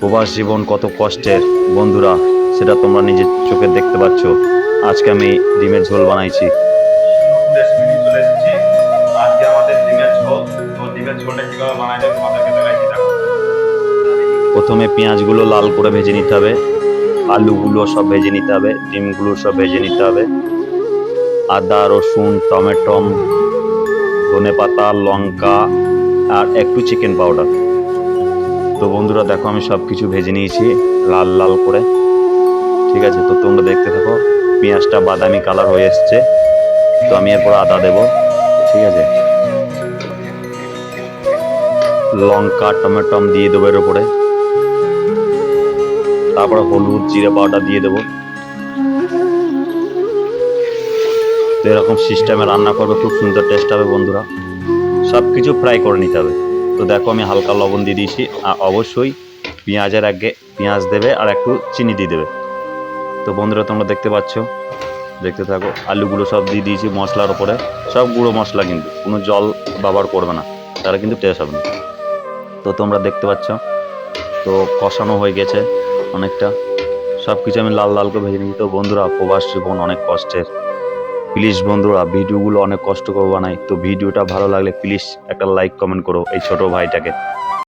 প্রবাস জীবন কত কষ্টের। বন্ধুরা সেটা তোমরা নিজের চোখে দেখতে পাচ্ছ। আজকে আমি ডিমের ঝোল বানাইছি। রেসিপি নিয়ে চলে এসেছি। আজকে আমাদের ডিমের ঝোল। তো ডিমের ঝোলটা কীভাবে বানাই যায় তোমাদেরকে দেখাচ্ছি দেখো। প্রথমে পেঁয়াজগুলো লাল করে ভেজে নিতে হবে। আলুগুলো সব ভেজে নিতে হবে। ডিমগুলো সব ভেজে নিতে হবে। আদা রসুন টমেটম ধনে পাতা লঙ্কা আর একটু চিকেন পাউডার। তো বন্ধুরা দেখো, আমি সব কিছু ভেজে নিয়েছি, লাল লাল করে। ঠিক আছে, তো তোমরা দেখতে থাকো, পেঁয়াজটা বাদামি কালার হয়ে এসছে। তো আমি এরপর আদা দেব, ঠিক আছে? লঙ্কা, টমেটম দিয়ে দেবো এর উপরে। তারপরে হলুদ, জিরে পাউডার দিয়ে দেবো। তো এরকম সিস্টেমে রান্না করবে, খুব সুন্দর টেস্ট হবে বন্ধুরা। সব কিছু ফ্রাই করে নিতে হবে। তো দেখো আমি হালকা লবণ দিয়ে দিয়েছি। আর অবশ্যই পেঁয়াজের আগে পেঁয়াজ দেবে আর একটু চিনি দিয়ে দেবে। তো বন্ধুরা, তোমরা দেখতে পাচ্ছ? দেখতে থাকো, আলুগুলো সব দিয়ে দিয়েছি মশলার ওপরে সব গুঁড়ো মশলা কিন্তু, কোনো জল ব্যবহার করবে না। তাহলে কিন্তু টেস্ট হবে না। তো তোমরা দেখতে পাচ্ছ? তো কষানো হয়ে গেছে অনেকটা। সব কিছু আমি লাল লাল করে ভেজে নিয়েছি। তো বন্ধুরা প্রবাস জীবন অনেক কষ্টের। প্লিজ বন্ধুরা, ভিডিওগুলো অনেক কষ্ট করে বানাই। তো ভিডিওটা ভালো লাগলে প্লিজ একটা লাইক কমেন্ট করো এই ছোট ভাইটাকে।